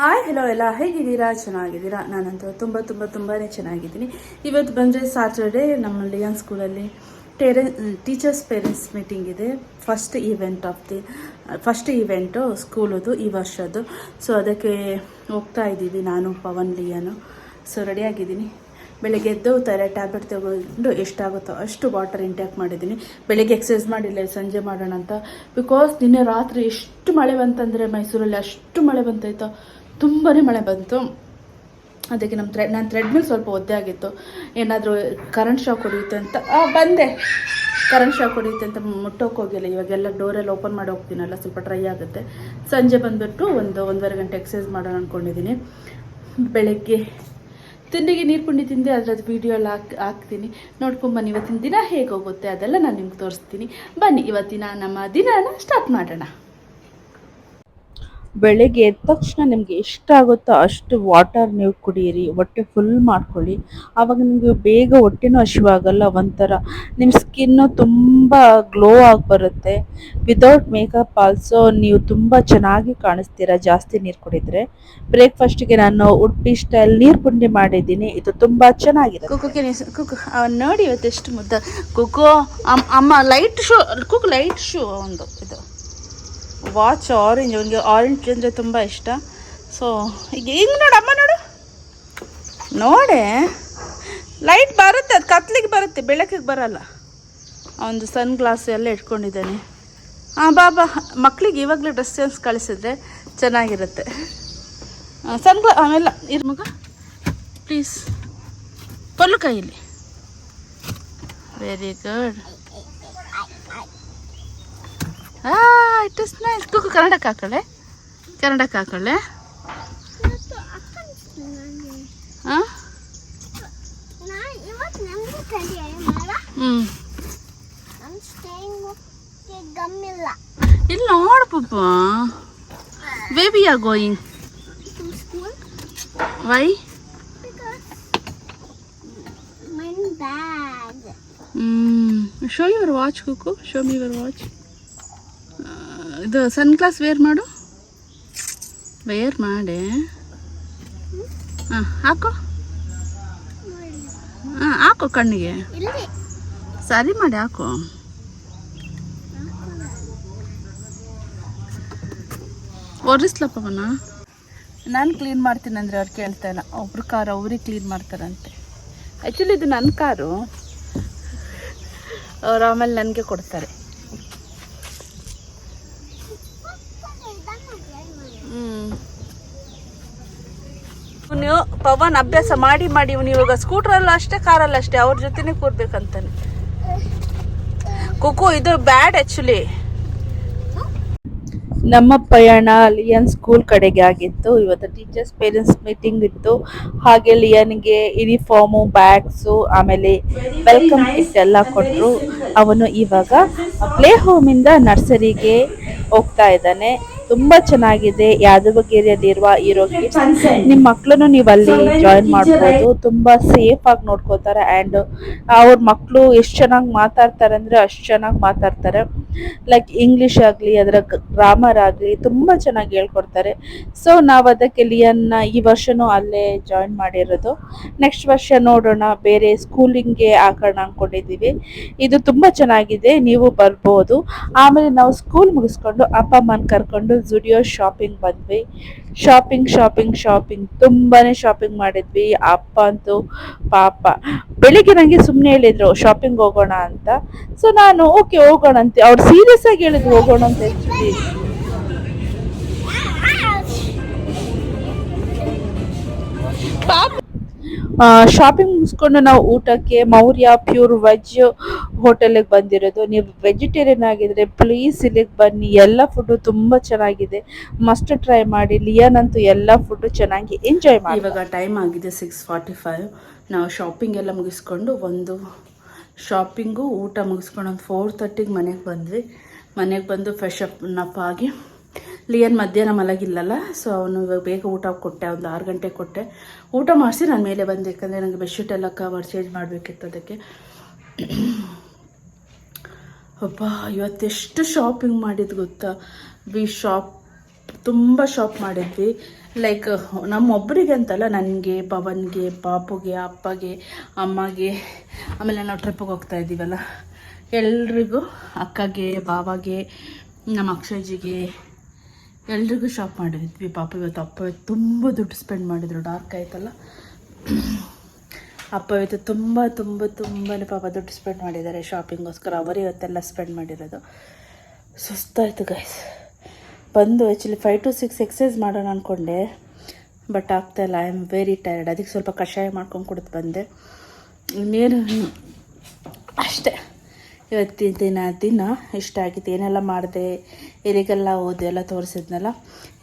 Hi hello ಎಲ್ಲ. ಹೇಗಿದ್ದೀರಾ? ಚೆನ್ನಾಗಿದ್ದೀರಾ? ನಾನಂತೂ ತುಂಬ ತುಂಬ ತುಂಬಾ ಚೆನ್ನಾಗಿದ್ದೀನಿ. ಇವತ್ತು ಬಂದರೆ ಸ್ಯಾಟರ್ಡೇ ನಮ್ಮ ಲಿಯನ್ ಸ್ಕೂಲಲ್ಲಿ ಟೇರೆ ಟೀಚರ್ಸ್ ಪೇರೆಂಟ್ಸ್ ಮೀಟಿಂಗ್ ಇದೆ. First event of the first event ಸ್ಕೂಲದು ಈ ವರ್ಷದ್ದು. ಸೊ ಅದಕ್ಕೆ ಹೋಗ್ತಾ ಇದ್ದೀವಿ ನಾನು, ಪವನ್ ಲಿಯನು ಸೊ ರೆಡಿಯಾಗಿದ್ದೀನಿ ಬೆಳಗ್ಗೆ ಎದ್ದು ತರ ಟ್ಯಾಬ್ಲೆಟ್ ತಗೊಂಡು ಎಷ್ಟಾಗುತ್ತೋ ಅಷ್ಟು ವಾಟರ್ ಇಂಟ್ಯಾಕ್ ಮಾಡಿದ್ದೀನಿ. ಬೆಳಗ್ಗೆ ಎಕ್ಸಸೈಸ್ ಮಾಡಿಲ್ಲ, ಸಂಜೆ ಮಾಡೋಣ ಅಂತ ಬಿಕಾಸ್ ನಿನ್ನೆ ರಾತ್ರಿ ಎಷ್ಟು ಮಳೆ ಬಂತಂದರೆ ಮೈಸೂರಲ್ಲಿ ಅಷ್ಟು ಮಳೆ ಬಂತಾಯ್ತು ತುಂಬಾ ಮಳೆ ಬಂತು. ಅದಕ್ಕೆ ನಮ್ಮ ಥ್ರೆಡ್ ನನ್ನ ಥ್ರೆಡ್ಮಿಲ್ ಸ್ವಲ್ಪ ಒದ್ದೆ ಆಗಿತ್ತು. ಏನಾದರೂ ಕರೆಂಟ್ ಶಾಕ್ ಹೊಡೆಯುತ್ತೆ ಅಂತ. ಬಂದೆ. ಕರೆಂಟ್ ಶಾಕ್ ಹೊಡೆಯುತ್ತೆ ಅಂತ ಮುಟ್ಟೋಕೆ ಹೋಗಿಲ್ಲ. ಇವಾಗೆಲ್ಲ ಡೋರೆಲ್ಲ ಓಪನ್ ಮಾಡಿ ಹೋಗ್ತೀನಲ್ಲ, ಸ್ವಲ್ಪ ಡ್ರೈ ಆಗುತ್ತೆ. ಸಂಜೆ ಬಂದುಬಿಟ್ಟು ಒಂದು ಒಂದೂವರೆ ಗಂಟೆ ಎಕ್ಸಸೈಸ್ ಮಾಡೋಣ ಅಂದ್ಕೊಂಡಿದ್ದೀನಿ ಬೆಳಗ್ಗೆ ತಿಂಡಿಗೆ ನೀರು ಪುಂಡಿ ತಿಂದೆ, ಅದ್ರದ್ದು ವಿಡಿಯೋ ಎಲ್ಲ ಹಾಕಿ ಹಾಕ್ತೀನಿ. ನೋಡ್ಕೊಂಬನ್ನಿ ಇವತ್ತಿನ ದಿನ ಹೇಗೆ ಹೋಗುತ್ತೆ ಅದೆಲ್ಲ ನಾನು ನಿಮ್ಗೆ ತೋರಿಸ್ತೀನಿ. ಬನ್ನಿ, ಇವತ್ತಿನ ನಮ್ಮ ದಿನನ ಸ್ಟಾರ್ಟ್ ಮಾಡೋಣ. ಬೆಳಗ್ಗೆ ಎದ್ದ ತಕ್ಷಣ ನಿಮಗೆ ಎಷ್ಟಾಗುತ್ತೋ ಅಷ್ಟು ವಾಟರ್ ನೀವು ಕುಡಿಯಿರಿ, ಹೊಟ್ಟೆ ಫುಲ್ ಮಾಡ್ಕೊಳ್ಳಿ. ಆವಾಗ ನಿಮಗೆ ಬೇಗ ಹೊಟ್ಟೆನೂ ಹಸಿವಾಗಲ್ಲ, ಒಂಥರ ನಿಮ್ಮ ಸ್ಕಿನ್ನು ತುಂಬ ಗ್ಲೋ ಆಗಿ ಬರುತ್ತೆ. ವಿತೌಟ್ ಮೇಕಪ್ ಆಲ್ಸೋ ನೀವು ತುಂಬ ಚೆನ್ನಾಗಿ ಕಾಣಿಸ್ತೀರಾ, ಜಾಸ್ತಿ ನೀರು ಕುಡಿದ್ರೆ. ಬ್ರೇಕ್ಫಾಸ್ಟಿಗೆ ನಾನು ಉಡುಪಿ ಸ್ಟೈಲ್ ನೀರು ಪುಂಡಿ ಮಾಡಿದ್ದೀನಿ, ಇದು ತುಂಬ ಚೆನ್ನಾಗಿದೆ ಕುಕ್ಕುಗೆ ಕುಕ್ಕು ನೋಡಿ ಇವತ್ತೆಷ್ಟು ಮುದ್ದ. ಕುಕ್ಕು ಅಮ್, ಅಮ್ಮ ಲೈಟ್ ಶೂ ಕುಕ್ ಲೈಟ್ ಶೂ ಒಂದು ಇದು. ವಾಚ್ ಆರೆಂಜ್ ಅವನಿಗೆ ಆರೆಂಜ್ ಅಂದರೆ ತುಂಬ ಇಷ್ಟ. ಸೊ ಈಗ ಹಿಂಗೆ ನೋಡು ಅಮ್ಮ ನೋಡು. ನೋಡೆ. ಲೈಟ್ ಬರುತ್ತೆ, ಅದು ಕತ್ಲಿಗೆ ಬರುತ್ತೆ, ಬೆಳಕಿಗೆ ಬರಲ್ಲ. ಅವನದು ಸನ್ ಗ್ಲಾಸ್ ಎಲ್ಲ ಇಟ್ಕೊಂಡಿದ್ದಾನೆ. ಹಾಂ ಬಾಬಾ ಮಕ್ಕಳಿಗೆ ಇವಾಗಲೇ ಡ್ರೆಸ್ ಸೆನ್ಸ್ ಕಳಿಸಿದ್ರೆ ಚೆನ್ನಾಗಿರುತ್ತೆ. ಸನ್ ಗ್ಲಾ ಆಮೇಲೆ ಇರ್ ಮಗ ಪ್ಲೀಸ್ ಪಲ್ಲು ಕೈಯಲ್ಲಿ. Very good it is nice. ಕುಕ್ಕು ಕನ್ನಡಕ್ಕೆ ಹಾಕೊಳ್ಳೆ. ಕನ್ನಡಕ್ಕೆ ಹಾಕೊಳ್ಳೆ. ಹಾಂ ಹ್ಞೂ ಇಲ್ಲಿ ನೋಡು ಪಾಪ ಬೇಬಿ ಆರ್ ಗೋಯಿಂಗ್ ವೈ ಹ್ಞೂ ಶೋ ಯುವರ್ ವಾಚ್ ಕುಕ್ಕು ಶೋ ಮಿ ಯುವರ್ ವಾಚ್ ಇದು ಸನ್ ಗ್ಲಾಸ್ ವೇರ್ ಮಾಡು. ವೇರ್ ಮಾಡಿ. ಹಾಂ ಹಾಕೋ. ಹಾಂ ಹಾಕೋ ಕಣ್ಣಿಗೆ. ಸರಿ ಮಾಡಿ ಹಾಕು. ಒರಿಸ್ಲಪ್ಪವನ ನಾನು ಕ್ಲೀನ್ ಮಾಡ್ತೀನಿ ಅಂದರೆ ಅವ್ರು ಕೇಳ್ತಾ ಇಲ್ಲ. ಒಬ್ರು ಕಾರು ಅವ್ರಿಗೆ ಕ್ಲೀನ್ ಮಾಡ್ತಾರಂತೆ. ಆ್ಯಕ್ಚುಲಿ ಇದು ನನ್ನ ಕಾರು. ಅವ್ರು ಆಮೇಲೆ ನನಗೆ ಕೊಡ್ತಾರೆ. ನೀವು ಪವನ್ ಅಭ್ಯಾಸ ಮಾಡಿ ಮಾಡಿ ಇವನು ಇವಾಗ ಸ್ಕೂಟ್ರಲ್ಲ ಅಷ್ಟೇ ಕಾರಲ್ಲ ಅಷ್ಟೇ, ಅವ್ರ ಜೊತೆನೆ ಕೂರ್ಬೇಕಂತಾನೆ. ಕುಕು, ಇದು ಬ್ಯಾಡ್ ಆ್ಯಕ್ಚುಲಿ ನಮ್ಮ ಪ್ರಯಾಣ ಲಿಯನ್ ಸ್ಕೂಲ್ ಕಡೆಗೆ ಆಗಿತ್ತು. ಇವತ್ತು ಟೀಚರ್ಸ್ ಪೇರೆಂಟ್ಸ್ ಮೀಟಿಂಗ್ ಇತ್ತು. ಹಾಗೆ ಲಿಯನ್ಗೆ ಯೂನಿಫಾರ್ಮು ಬ್ಯಾಗ್ಸು ಆಮೇಲೆ ವೆಲ್ಕಮ್ ಕಿಟ್ ಎಲ್ಲ ಕೊಟ್ಟರು ಅವನು ಇವಾಗ ಪ್ಲೇ ಹೋಮಿಂದ ನರ್ಸರಿಗೆ ಹೋಗ್ತಾ ಇದ್ದಾನೆ. ತುಂಬ ಚೆನ್ನಾಗಿದೆ. ಯಾದವಗಿರಿಯಲ್ಲಿರುವ ಇರೋ ನಿಮ್ಮ ಮಕ್ಕಳನ್ನು ನೀವು ಅಲ್ಲಿ ಜಾಯಿನ್ ಮಾಡ್ಬೋದು. ತುಂಬಾ ಸೇಫ್ ಆಗಿ ನೋಡ್ಕೋತಾರೆ. ಆ್ಯಂಡ್ ಅವ್ರ ಮಕ್ಕಳು ಎಷ್ಟು ಚೆನ್ನಾಗಿ ಮಾತಾಡ್ತಾರೆ ಅಂದ್ರೆ ಅಷ್ಟು ಚೆನ್ನಾಗಿ ಮಾತಾಡ್ತಾರೆ. ಲೈಕ್ ಇಂಗ್ಲಿಷ್ ಆಗಲಿ ಅದರ ಗ್ರಾಮರ್ ಆಗಲಿ ತುಂಬಾ ಚೆನ್ನಾಗಿ ಹೇಳ್ಕೊಡ್ತಾರೆ. ಸೊ ನಾವು ಅದಕ್ಕೆ ಲಿಯನ್ನ ಈ ವರ್ಷನೂ ಅಲ್ಲೇ ಜಾಯಿನ್ ಮಾಡಿರೋದು. ನೆಕ್ಸ್ಟ್ ವರ್ಷ ನೋಡೋಣ. ಬೇರೆ ಸ್ಕೂಲಿಂಗ್ಗೆ ಹಾಕೋಣ ಅಂದ್ಕೊಂಡಿದ್ದೀವಿ. ಇದು ತುಂಬಾ ಚೆನ್ನಾಗಿದೆ. ನೀವು ಬರ್ಬೋದು. ಆಮೇಲೆ ನಾವು ಸ್ಕೂಲ್ ಮುಗಿಸ್ಕೊಂಡು ಅಪ್ಪ ಅಮ್ಮನ ಕರ್ಕೊಂಡು ಜುಡಿಯೋ ಶಾಪಿಂಗ್ ಬಂದ್ವಿ. ಶಾಪಿಂಗ್ ಶಾಪಿಂಗ್ ಶಾಪಿಂಗ್ ತುಂಬಾನೇ ಶಾಪಿಂಗ್ ಮಾಡಿದ್ವಿ. ಅಪ್ಪ ಅಂತೂ ಪಾಪ. ಬೆಳಿಗ್ಗೆ ನನಗೆ ಸುಮ್ಮನೆ ಹೇಳಿದ್ರು ಶಾಪಿಂಗ್ ಹೋಗೋಣ ಅಂತ. ಸೊ ನಾನು ಓಕೆ ಹೋಗೋಣ ಅಂತ ಅವ್ರು ಸೀರಿಯಸ್ ಆಗಿ ಹೇಳಿದ್ರು, ಹೋಗೋಣ ಅಂತ ಆಕ್ಚುಲಿ ಶಾಪಿಂಗ್ ಮುಗಿಸ್ಕೊಂಡು ನಾವು ಊಟಕ್ಕೆ ಮೌರ್ಯ ಪ್ಯೂರ್ ವೆಜ್ ಹೋಟೆಲಿಗೆ ಬಂದಿರೋದು. ನೀವು ವೆಜಿಟೇರಿಯನ್ ಆಗಿದ್ರೆ ಪ್ಲೀಸ್ ಇಲ್ಲಿಗೆ ಬನ್ನಿ. ಎಲ್ಲ ಫುಡ್ಡು ತುಂಬ ಚೆನ್ನಾಗಿದೆ. ಮಸ್ಟ್ ಟ್ರೈ ಮಾಡಿ. ಲಿಯನ್ ಅಂತೂ ಎಲ್ಲ ಫುಡ್ಡು ಚೆನ್ನಾಗಿ ಎಂಜಾಯ್ ಮಾಡಿ ಇವಾಗ ಟೈಮ್ ಆಗಿದೆ ಸಿಕ್ಸ್ ಫಾರ್ಟಿ ಫೈವ್ ನಾವು ಶಾಪಿಂಗ್ ಎಲ್ಲ ಮುಗಿಸ್ಕೊಂಡು ಒಂದು ಶಾಪಿಂಗು ಊಟ ಮುಗಿಸ್ಕೊಂಡು ಒಂದು ಫೋರ್ ತರ್ಟಿಗೆ ಮನೆಗೆ ಬಂದ್ವಿ. ಮನೆಗೆ ಬಂದು ಫ್ರೆಶ್ ಅಪ್ ಆಗಿ ಲಿಯನ್ ಮಧ್ಯಾಹ್ನ ಮಲಗಿಲ್ಲಲ್ಲ ಸೊ ಅವನು ಇವಾಗ ಬೇಗ ಊಟ ಕೊಟ್ಟೆ, ಒಂದು ಆರು ಗಂಟೆಗೆ ಕೊಟ್ಟೆ. ಊಟ ಮಾಡಿಸಿ ನಾನು ಮೇಲೆ ಬಂದೆ, ಯಾಕಂದರೆ ನನಗೆ ಬೆಡ್ಶೀಟ್ ಎಲ್ಲ ಕವರ್ ಚೇಂಜ್ ಮಾಡಬೇಕಿತ್ತು ಅದಕ್ಕೆ. ಅಬ್ಬಾ ಇವತ್ತೆಷ್ಟು ಶಾಪಿಂಗ್ ಮಾಡಿದ್ದು ಗೊತ್ತಾ? ವಿ ಶಾಪ್ ತುಂಬ ಶಾಪ್ ಮಾಡಿದ್ವಿ. ಲೈಕ್ ನಮ್ಮೊಬ್ಬರಿಗೆ ಅಂತಲ್ಲ, ನನಗೆ, ಪವನ್ಗೆ, ಪಾಪುಗೆ, ಅಪ್ಪಗೆ, ಅಮ್ಮಗೆ, ಆಮೇಲೆ ನಾವು ಟ್ರಿಪ್ಪಿಗೆ ಹೋಗ್ತಾ ಇದ್ದೀವಲ್ಲ. ಎಲ್ರಿಗೂ ಅಕ್ಕಗೆ, ಬಾವಾಗೆ, ನಮ್ಮ ಅಕ್ಷಯ್ಜಿಗೆ ಎಲ್ರಿಗೂ ಶಾಪ್ ಮಾಡಿದ್ವಿ. ಪಾಪ ಇವತ್ತು ಅಪ್ಪ ತುಂಬ ದುಡ್ಡು ಸ್ಪೆಂಡ್ ಮಾಡಿದ್ರು. ಡಾರ್ಕ್ ಆಯ್ತಲ್ಲ? ಅಪ್ಪ ಇವತ್ತು ತುಂಬ ತುಂಬ ತುಂಬಾ ಪಾಪ ದುಡ್ಡು ಸ್ಪೆಂಡ್ ಮಾಡಿದ್ದಾರೆ ಶಾಪಿಂಗೋಸ್ಕರ ಅವರೇ ಇವತ್ತೆಲ್ಲ ಸ್ಪೆಂಡ್ ಮಾಡಿರೋದು. ಸುಸ್ತಾಯಿತು ಗೈಸ್ ಬಂದು actually five to six exercise ಮಾಡೋಣ ಅಂದ್ಕೊಂಡೆ ಬಟ್ ಆಗ್ತಾಯಿಲ್ಲ ಐ ಆಮ್ ವೆರಿ ಟೈರ್ಡ್ ಅದಕ್ಕೆ ಸ್ವಲ್ಪ ಕಷಾಯ ಮಾಡ್ಕೊಂಡು ಕುಡಿದು ಬಂದೆ. ಇನ್ನೇನು ಅಷ್ಟೇ. ಇವತ್ತಿನ ದಿನ ದಿನ ಇಷ್ಟ ಆಗಿತ್ತು ಏನೆಲ್ಲ ಮಾಡಿದೆ ಎಲ್ಲಿಗೆಲ್ಲ ಓದಿ ಎಲ್ಲ ತೋರಿಸಿದ್ನಲ್ಲ,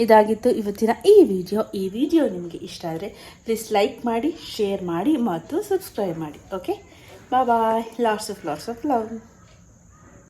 ಇದಾಗಿತ್ತು ಇವತ್ತಿನ ಈ ವಿಡಿಯೋ. ಈ ವಿಡಿಯೋ ನಿಮಗೆ ಇಷ್ಟ ಆದರೆ ಪ್ಲೀಸ್ ಲೈಕ್ ಮಾಡಿ ಶೇರ್ ಮಾಡಿ, ಮತ್ತು ಸಬ್ಸ್ಕ್ರೈಬ್ ಮಾಡಿ okay bye bye lots of lots of love